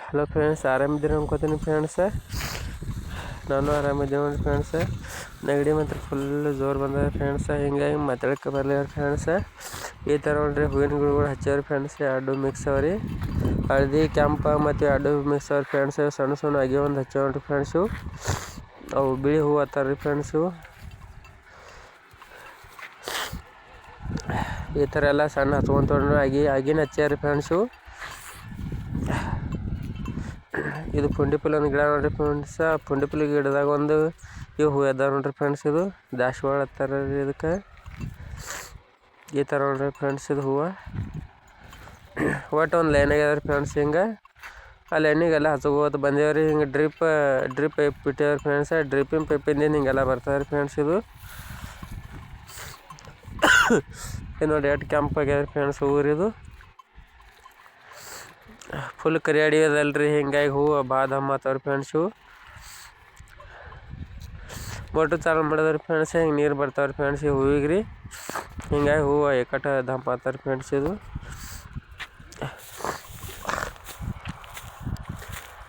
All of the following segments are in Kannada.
ಹಲೋ ಫ್ರೆಂಡ್ಸ್ ಆರಾಮಿದ್ದೀರಿ ಅನ್ಕೋತೀನಿ ಫ್ರೆಂಡ್ಸ ನಾನು ಆರಾಮಿದ್ದೀನಿ ನೋಡಿ ಫ್ರೆಂಡ್ಸ ನೆಗಡಿ ಮಾತ್ರ ಫುಲ್ ಜೋರು ಬಂದ ಫ್ರೆಂಡ್ಸ ಹಿಂಗಾಗಿ ಮಾತಾಡಕ್ಕೆ ಬರಲಿಲ್ಲ ಫ್ರೆಂಡ್ಸ ಈ ಥರ ನೋಡ್ರಿ ಹೂವಿನ ಗಿಡಗಳು ಹಚ್ಚಾವ್ರಿ ಫ್ರೆಂಡ್ಸ್ ಎರಡು ಮಿಕ್ಸ್ ಅವ್ರಿ. ಹಳದಿ, ಕೆಂಪ ಮತ್ತು ಎರಡು ಮಿಕ್ಸ್ ಅವ್ರಿ ಫ್ರೆಂಡ್ಸ್ ಸಣ್ಣ ಸಣ್ಣ ಆಗಿ ಒಂದು ಹಚ್ಚೋ ನೋಡ್ರಿ ಫ್ರೆಂಡ್ಸು ಅವು ಬಿಳಿ ಹೂವು ಹತ್ತಾರ್ರಿ ಫ್ರೆಂಡ್ಸು ಈ ಥರ ಎಲ್ಲ ಸಣ್ಣ ಹತ್ಕೊಂತ ಆಗಿ ಆಗಿನ ಹಚ್ಚಾರಿ ಫ್ರೆಂಡ್ಸು ಇದು ಪುಂಡಿಪುಲ್ಲನ ಗಿಡ ನೋಡ್ರಿ ಫ್ರೆಂಡ್ಸ್ ಪುಂಡಿಪುಲಿ ಗಿಡದಾಗ ಒಂದು ಇವು ಹೂ ಅದಾವ ನೋಡ್ರಿ ಫ್ರೆಂಡ್ಸ್ ಇದು ದಾಸವಾಳ ಹತ್ತಾರ ರೀ ಇದಕ್ಕೆ. ಈ ಥರ ನೋಡ್ರಿ ಫ್ರೆಂಡ್ಸ್ ಇದು ಹೂವು. ಒಟ್ಟು ಒಂದು ಲೈನ್ ಆಗ್ಯದ ಫ್ರೆಂಡ್ಸ್ ಹಿಂಗೆ. ಆ ಲೈನಿಗೆಲ್ಲ ಹಚ್ಕೋತ ಬಂದೇವ್ರಿ ಹಿಂಗೆ ಡ್ರಿಪ್ ಡ್ರಿಪ್ ಪೈಪ್ ಬಿಟ್ಟೇವ್ರಿ ಫ್ರೆಂಡ್ಸ್ ಡ್ರಿಪ್ಪಿನ ಪೈಪಿಂದ ಹಿಂಗೆಲ್ಲ ಬರ್ತಾವ್ರಿ ಫ್ರೆಂಡ್ಸ್ ಇದು. ನೋಡಿ, ಎಷ್ಟು ಕೆಂಪ್ ಆಗ್ಯದ ಫ್ರೆಂಡ್ಸ್ ಊರಿದು ಫುಲ್ ಕರಿಯಾಡಿ ಅದಲ್ರಿ. ಹಿಂಗಾಗಿ ಹೂವು ಭಾಳ ದಮ್ ಆತಾವ್ರಿ ಫ್ರೆಂಡ್ಸು ಮೋಟ್ರ್ ಚಾಲು ಮಾಡಿದ್ರಿ ಫ್ರೆಂಡ್ಸ್ ಹಿಂಗೆ ನೀರು ಬರ್ತಾವ್ರಿ ಫ್ರೆಂಡ್ಸ್ ಈ ಹೂವಿಗೆ ರೀ ಹಿಂಗಾಗಿ ಹೂವು ಏಕಟ ದಮ್ ಆತಾವ್ರಿ ಫ್ರೆಂಡ್ಸ್ ಇದು.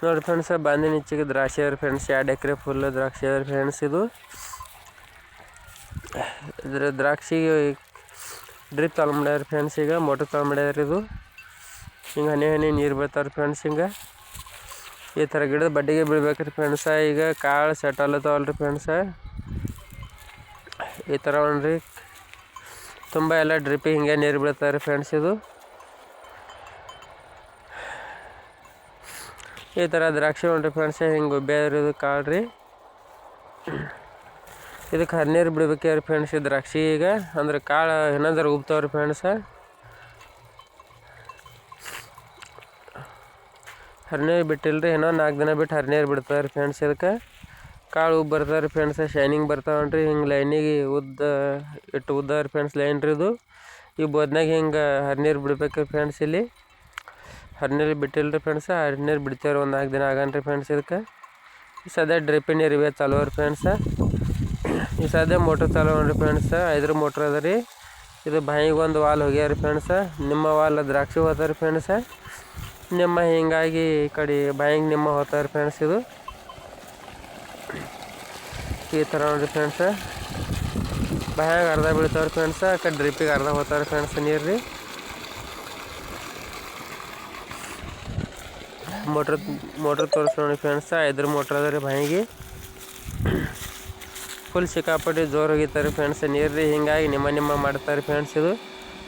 ನೋಡಿ ಫ್ರೆಂಡ್ಸ್ ಬಂದಿನ ಇಚ್ಚಿಗೆ ದ್ರಾಕ್ಷಿ ಅದ್ರಿ ಫ್ರೆಂಡ್ಸ್ ಎರಡು ಎಕರೆ ಫುಲ್ ದ್ರಾಕ್ಷಿ ಫ್ರೆಂಡ್ಸ್ ಇದು. ಇದ್ರ ದ್ರಾಕ್ಷಿ ಡ್ರಿಪ್ ತಾಲು ಮಾಡ್ಯಾರ ಫ್ರೆಂಡ್ಸ್ ಈಗ ಮೋಟ್ರ್ ಚಾಲು ಮಾಡ್ಯಾರ ಇದು. ಹಿಂಗೆ ಹನಿ ಹನಿ ನೀರು ಬೀಳ್ತಾವ್ರಿ ಫ್ರೆಂಡ್ಸ್ ಹಿಂಗೆ. ಈ ಥರ ಗಿಡದ ಬಡ್ಡಿಗೆ ಬೀಳ್ಬೇಕ್ರಿ ಫ್ರೆಂಡ್ಸ ಈಗ ಕಾಳು ಸೆಟ್ ಅಲ್ಲತಾವಲ್ರಿ ಫ್ರೆಂಡ್ಸ ಈ ಥರ ಒನ್ರಿ ತುಂಬ ಎಲ್ಲ ಡ್ರಿಪ್ಪಿಗೆ ಹಿಂಗೆ ನೀರು ಬೀಳ್ತಾರೆ ಫ್ರೆಂಡ್ಸ್ ಇದು. ಈ ಥರ ದ್ರಾಕ್ಷಿ ನೋಡ್ರಿ ಫ್ರೆಂಡ್ಸ್ ಹಿಂಗೆ ಬೇರೆ ಕಾಳು ರೀ ಇದಕ್ಕೆ ಹರಿನೀರು ಬಿಡ್ಬೇಕ್ರಿ ಫ್ರೆಂಡ್ಸ್ ದ್ರಾಕ್ಷಿ ಈಗ. ಅಂದ್ರೆ ಕಾಳು ಇನ್ನೊಂದರ ಉಬ್ತಾವ್ರಿ ಫ್ರೆಂಡ್ಸ ಹರಿನೀರು ರೀ ಇನ್ನೊಂದು ನಾಲ್ಕು ದಿನ ಬಿಟ್ಟು ಹರಿನೀರು ಬಿಡ್ತಾರೆ ಫ್ರೆಂಡ್ಸ್ ಇದಕ್ಕೆ ಕಾಳು ಉಬ್ಬ ಬರ್ತಾರೆ ಫ್ರೆಂಡ್ಸ್ ಶೈನಿಂಗ್ ಬರ್ತಾವನ್ರಿ, ಹಿಂಗೆ ಲೈನಿಗೆ ಉದ್ದ, ಇಟ್ಟು ಉದ್ದ ರೀ ಫ್ರೆಂಡ್ಸ್ ಲೈನ್ ರೀ ಇದು. ಈ ಬೋದ್ನಾಗ ಹಿಂಗೆ ಹರಿನೇರು ಬಿಡ್ಬೇಕು ಫ್ರೆಂಡ್ಸ್ ಇಲ್ಲಿ. ಹರಿನೀರು ಬಿಟ್ಟಿಲ್ರಿ ಫ್ರೆಂಡ್ಸ್ ಬಿಡ್ತೇವೆ ರೀ ಒಂದು ನಾಲ್ಕು ದಿನ ಆಗನ್ರಿ ಫ್ರೆಂಡ್ಸ್ ಇದಕ್ಕೆ ಈ ಸದ್ಯ ಡ್ರಿಪ್ಪಿನ ನೀರು ಇವೆ ಚಾಲು ರೀ ಫ್ರೆಂಡ್ಸ ಈ ಸದ್ಯ ಮೋಟ್ರ್ ಚಲೋ ನೋಡ್ರಿ ಫ್ರೆಂಡ್ಸ ಐದ್ರ ಮೋಟ್ರ್ ಅದ ರೀ. ಇದು ಬಾಯಿಗೆ ಒಂದು ವಾಲ್ ಹೋಗ್ಯಾರ ಫ್ರೆಂಡ್ಸ ನಿಮ್ಮ ವಾಲ್ ದ್ರಾಕ್ಷಿ ಹೋತಾರ ಫ್ರೆಂಡ್ಸ ನಿಮ್ಮ ಹೀಗಾಗಿ ಈ ಕಡೆ ಬಾಯಿಗೆ ನಿಮ್ಮ ಹೋಗ್ತಾರೆ ಫ್ರೆಂಡ್ಸ್ ಇದು. ಈ ಥರ ನೋಡಿರಿ ಫ್ರೆಂಡ್ಸ ಬಾಯಾಗ ಅರ್ಧ ಬೀಳ್ತಾವ್ರಿ ಫ್ರೆಂಡ್ಸ ಆ ಕಡೆ ಡ್ರಿಪ್ಪಿಗೆ ಅರ್ಧ ಹೋಗ್ತಾರೆ ಫ್ರೆಂಡ್ಸ್ ನೀರು ರೀ ಮೋಟ್ರ್ ಮೋಟ್ರ್ ತೋರಿಸೋಣ ಫ್ರೆಂಡ್ಸ ಇದ್ರ ಮೋಟ್ರ್ ಅದ ರೀ ಬಾಯಿಗೆ ಫುಲ್ ಸಿಕ್ಕಾಪಟ್ಟಿ ಜೋರು ಹೋಗಿತಾರೆ ಫ್ರೆಂಡ್ಸ್ ನೀರು ರೀ ಹಿಂಗಾಗಿ ನಿಮ್ಮ ನಿಮ್ಮ ಮಾಡ್ತಾರೆ ಫ್ರೆಂಡ್ಸ್ ಇದು.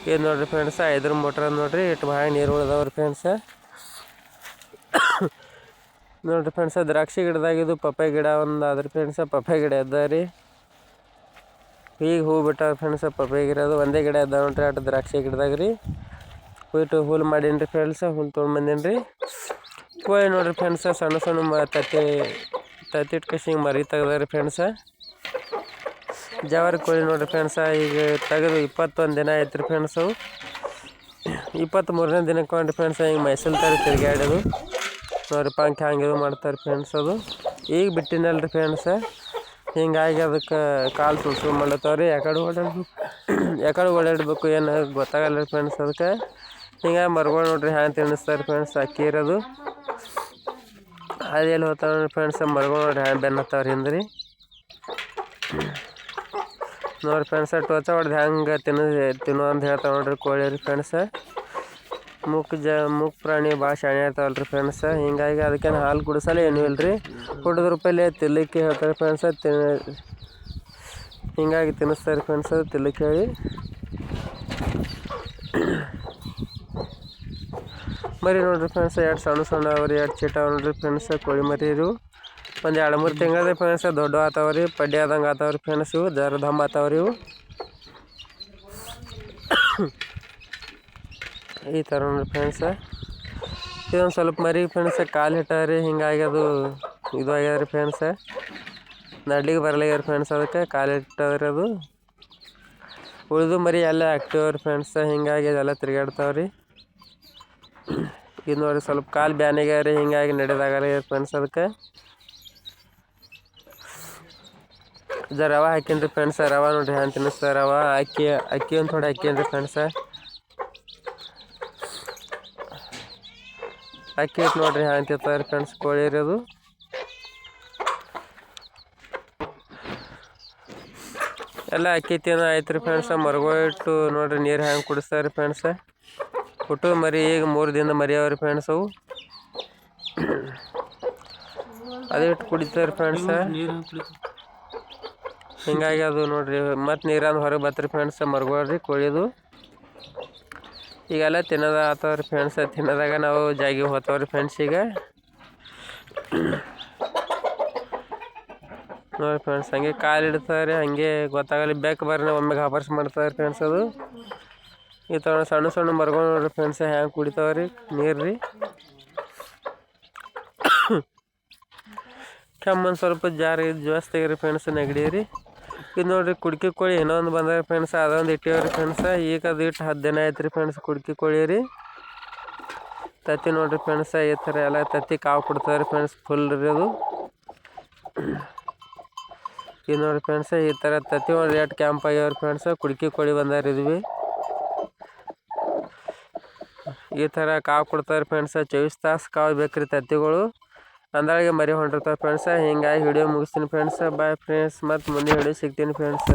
ಇದು ನೋಡ್ರಿ ಫ್ರೆಂಡ್ಸ ಇದ್ರ ಮೋಟ್ರ್ ನೋಡ್ರಿ ಇಟ್ಟು ಭಾಳ ನೀರು ಉಳ್ದವ್ರಿ ಫ್ರೆಂಡ್ಸ ನೋಡ್ರಿ ಫ್ರೆಂಡ್ಸ ದ್ರಾಕ್ಷಿ ಗಿಡದಾಗ ಇದು ಪಪ್ಪೆ ಗಿಡ, ಒಂದು ಅದ್ರ ಫ್ರೆಂಡ್ಸ ಪಪ್ಪೆ ಗಿಡ ಇದ್ದ ರೀ. ಈಗ ಹೂ ಬಿಟ್ಟ ಫ್ರೆಂಡ್ಸ ಪಪ್ಪೆ ಗಿಡ ಅದು. ಒಂದೇ ಗಿಡ ಇದ್ದಾವೆ ನೋಡ್ರಿ ಅಟ್ ದ್ರಾಕ್ಷಿ ಗಿಡದಾಗ ರೀ. ಹೋಯ್ತು ಹುಲ್ ಮಾಡೀನಿ ರೀ ಫ್ರೆಂಡ್ಸ ಹುಲ್ ತೊಗೊಂಡು ಬಂದೀನಿ ರೀ ಕೋಳಿ ನೋಡ್ರಿ ಫ್ರೆಂಡ್ಸ ಸಣ್ಣ ಸಣ್ಣ ಮ ತತ್ತಿ ತತ್ತಿ ಕಸಿ ಹಿಂಗೆ ಮರಿ ತೆಗ್ದಾರಿ ಫ್ರೆಂಡ್ಸ ಜವಾರಿ ಕೋಳಿ ನೋಡ್ರಿ ಫ್ರೆಂಡ್ಸ ಈಗ ತೆಗೆದು ಇಪ್ಪತ್ತೊಂದು ದಿನ ಆಯ್ತು ರೀ ಫ್ರೆಂಡ್ಸು ಇಪ್ಪತ್ತ್ಮೂರನೇ ದಿನಕ್ಕೆ ಕೊಂಡ್ರಿ ಫ್ರೆಂಡ್ಸ್ ಹಿಂಗೆ ತರ ತಿರ್ಗಾಡೋದು ನೋಡ್ರಿ ಪಂಕ್ ಹ್ಯಾಂಗೆ ಇದು ಮಾಡ್ತಾರೆ ಫ್ರೆಂಡ್ಸ್ ಅದು. ಈಗ ಬಿಟ್ಟಿನಲ್ರಿ ಫ್ರೆಂಡ್ಸ ಹಿಂಗಾಗಿ ಅದಕ್ಕೆ ಕಾಲು ಸುಳ್ಸು ರೀ ಯಾಕಡೆ ಓಡಾಡ್ಬೇಕು ಯಾಕಡೆ ಓಡಾಡಬೇಕು ಏನು ಗೊತ್ತಾಗಲ್ಲ ರೀ ಫ್ರೆಂಡ್ಸ್ ಅದಕ್ಕೆ. ಹಿಂಗಾಗಿ ಮರ್ಗಳು ನೋಡ್ರಿ ಹ್ಯಾಂಗೆ ತಿನ್ನಿಸ್ತಾರೆ ಫ್ರೆಂಡ್ಸ್ ಅಕ್ಕಿ ಇರೋದು. ಅದೆಲ್ಲಿ ಹೋಗ್ತಾವ ನೋಡಿ ಫ್ರೆಂಡ್ಸ್ ಮರ್ಗಳು ನೋಡ್ರಿ ಹ್ಯಾಂಗೆ ಬೆನ್ನ ಹಿಂದ್ರಿ. ಹಿಂದೆ ರೀ ನೋಡ್ರಿ ಫ್ರೆಂಡ್ಸ ಟೋಚ ಹೊಡೆದು ಹ್ಯಾಂಗೆ ತಿನ್ನ, ತಿನ್ನು ಅಂತ ಹೇಳ್ತಾವೆ ನೋಡ್ರಿ ಕೋಳಿ ರೀ ಫ್ರೆಂಡ್ಸ ಮುಕ್ ಜ, ಮುಕ್ ಪ್ರಾಣಿ ಭಾಳ ಶಾಣೆ ಇರ್ತಾವಲ್ಲ ರೀ ಫ್ರೆಂಡ್ಸ ಹೀಗಾಗಿ ಅದಕ್ಕೇನು ಹಾಲು ಕುಡಿಸಲ್ಲ ಏನೂ ಇಲ್ಲ ರೀ ಕುಡಿದ ರೂಪಾಯಿಲೆ ತಿನ್ನಲಿಕ್ಕೆ ಹೇಳ್ತಾರೆ ಫ್ರೆಂಡ್ಸ ತಿನ್ನ ಹಿಂಗಾಗಿ ತಿನ್ನಿಸ್ತಾರೆ ಫ್ರೆಂಡ್ಸ ತಿನ್ಲಿಕ್ಕೆ ಹೇಳಿ. ಮರಿ ನೋಡ್ರಿ ಫ್ರೆಂಡ್ಸ್ ಎರಡು ಸಣ್ಣ ಸಣ್ಣ ಅವ್ರಿ, ಎರಡು ಚೀಟ ನೋಡ್ರಿ ಫ್ರೆಂಡ್ಸ್ ಕೋಳಿ ಮರಿ ಇವು ಒಂದು ಎರಡು ಮೂರು ತಿಂಗಳದ ಫ್ರೆಂಡ್ಸ್ ದೊಡ್ಡ ಆತಾವ್ರಿ, ಪಡ್ಡಿ ಆದಂಗೆ ಆತಾವ್ರಿ ಫ್ರೆಂಡ್ಸ್ ಇವು ಜರ ದಮ್ ಆತಾವ್ರಿ ಇವು. ಈ ಥರ ನೋಡಿ ಫ್ರೆಂಡ್ಸ ಇದೊಂದು ಸ್ವಲ್ಪ ಮರಿ ಫ್ರೆಂಡ್ಸ ಕಾಲು ಇಟ್ಟಾರಿ ಹಿಂಗಾಗಿ ಅದು ಇದು ಆಗ್ಯದ ರೀ ಫ್ರೆಂಡ್ಸ ನಡ್ಲಿಕ್ಕೆ ಬರಲಾಗ್ಯಾರ ಫ್ರೆಂಡ್ಸ್ ಅದಕ್ಕೆ ಕಾಲು ಇಟ್ಟದ್ರಿ ಅದು. ಉಳಿದು ಮರಿ ಎಲ್ಲ ಆ್ಯಕ್ಟಿವ್ ರೀ ಫ್ರೆಂಡ್ಸ ಹಿಂಗಾಗಿ ಅದೆಲ್ಲ ತಿರ್ಗಾಡ್ತಾವ್ರಿ ಇದು ನೋಡಿ ಸ್ವಲ್ಪ ಕಾಲು ಬ್ಯಾನಿಗ್ಯಾರಿ ಹಿಂಗಾಗಿ ನಡೆದಾಗಲ್ಲ ಫ್ರೆಂಡ್ಸ್ ಅದಕ್ಕೆ. ಇದು ರವೆ ಹಾಕಿನ್ರಿ ಫ್ರೆಂಡ್ಸ ರವೆ ನೋಡಿರಿ ಹ್ಯಾಂಗೆ ತಿನ್ನಿಸ್ತಾರೆ ರವೆ. ಅಕ್ಕಿ ಅಕ್ಕಿ ಒಂದು ಥೋಡೆ ಹಾಕೀನಿ ರೀ ಫ್ರೆಂಡ್ಸ ಅಕ್ಕಿ ಇಟ್ಟು ನೋಡ್ರಿ, ಹಾಂತಿ ತಿಂತಾರೆ ಫ್ರೆಂಡ್ಸ್ ಕೋಳಿ ಇರೋದು ಎಲ್ಲ ಅಕ್ಕಿ ತಿನ್ನೋ ಆಯ್ತು ರೀ ಫ್ರೆಂಡ್ಸ ಮರಗೋಯಿಟ್ಟು ನೋಡ್ರಿ, ನೀರು ಹ್ಯಾಂಗೆ ಕುಡಿಸ್ತಾರೆ ಫ್ರೆಂಡ್ಸ ಹುಟ್ಟು ಮರಿ ಈಗ ಮೂರು ದಿನ ರೀ ಫ್ರೆಂಡ್ಸ್ ಅವು. ಅದೇ ಇಟ್ಟು ಕುಡಿತಾರೆ ಫ್ರೆಂಡ್ಸ ಹಿಂಗಾಗಿ ಅದು ನೋಡ್ರಿ, ಮತ್ತು ನೀರನ್ನು ಹೊರಗೆ ಬತ್ರಿ ಫ್ರೆಂಡ್ಸ ಮರಗೋಳ್ರಿ ಕೋಳಿದು. ಈಗೆಲ್ಲ ತಿನ್ನೋದ ಆತವ್ರಿ ಫ್ರೆಂಡ್ಸ್ ತಿನ್ನೋದಾಗ ನಾವು ಜಾಗಿ ಹೋಗ್ತಾವ್ರಿ ಫ್ರೆಂಡ್ಸ್ ಈಗ. ನೋಡಿ ಫ್ರೆಂಡ್ಸ್ ಹಂಗೆ ಕಾಲು ಇಡ್ತಾರೆ ಹಂಗೆ ಗೊತ್ತಾಗಲಿ ಬೇಕು ಬರ್ರಿ ಒಮ್ಮೆ ಗಾಬರ್ಸ್ ಮಾಡ್ತಾರೆ ಫ್ರೆಂಡ್ಸ್ ಅದು. ಈ ಥರ ಸಣ್ಣ ಸಣ್ಣ ಮರ್ಗಳು ನೋಡ್ರಿ ಫ್ರೆಂಡ್ಸ್ ಹ್ಯಾಂಗೆ ಕುಡಿತಾವ್ರಿ ನೀರು ರೀ ಕೆಮ್ಮನ್ ಸ್ವಲ್ಪ ಜಾರಿ ಜಾಸ್ತಿ ರೀ ಫ್ರೆಂಡ್ಸ್ ನೆಗಡಿ ರೀ. ಇದು ನೋಡ್ರಿ ಕುಡ್ಕಿ ಕೋಳಿ ಒಂದು ಬಂದ ಫ್ರೆಂಡ್ಸ್ ಅದೊಂದು ಇಟ್ಟಿವ್ರಿ ಫ್ರೆಂಡ್ಸ್ ಈಗ ಅದು ಇಟ್ಟು ಹತ್ತು ದಿನ ಆಯ್ತು ರೀ ಫ್ರೆಂಡ್ಸ್ ಕುಡ್ಕಿ ಕೋಳಿ ರೀ. ತತ್ತಿ ನೋಡ್ರಿ ಫ್ರೆಂಡ್ಸ್ ಈ ಥರ ಎಲ್ಲ ತತ್ತಿ ಕಾವು ಕೊಡ್ತಾರೆ ಫ್ರೆಂಡ್ಸ್ ಫುಲ್ ರೀ ಅದು. ಇದು ನೋಡ್ರಿ ಫ್ರೆಂಡ್ಸ್ ಈ ಥರ ತತ್ತಿ ಒಂದು ರೇಟ್ ಕ್ಯಾಂಪ್ ಆಗ್ಯಾವ್ರಿ ಫ್ರೆಂಡ್ಸ್ ಕುಡ್ಕಿ ಕೋಳಿ ಬಂದಾರ ಇದ್ವಿ. ಈ ಥರ ಕಾವು ಕೊಡ್ತಾರೆ ಫ್ರೆಂಡ್ಸ್ ಚೌವಿಸ್ ತಾಸು ಕಾವು ಬೇಕ್ರಿ ತತ್ತಿಗಳು. ಅಂದ್ರಾಗೆ ಮರಿ ಹೊಂಟಿರ್ತಾವೆ ಫ್ರೆಂಡ್ಸ ಹಿಂಗಾಗಿ ವಿಡಿಯೋ ಮುಗಿಸ್ತೀನಿ ಫ್ರೆಂಡ್ಸ್ ಬಾಯ್ ಫ್ರೆಂಡ್ಸ್ ಮತ್ತು ಮುಂದೆ ವಿಡಿಯೋ ಸಿಗ್ತೀನಿ ಫ್ರೆಂಡ್ಸ್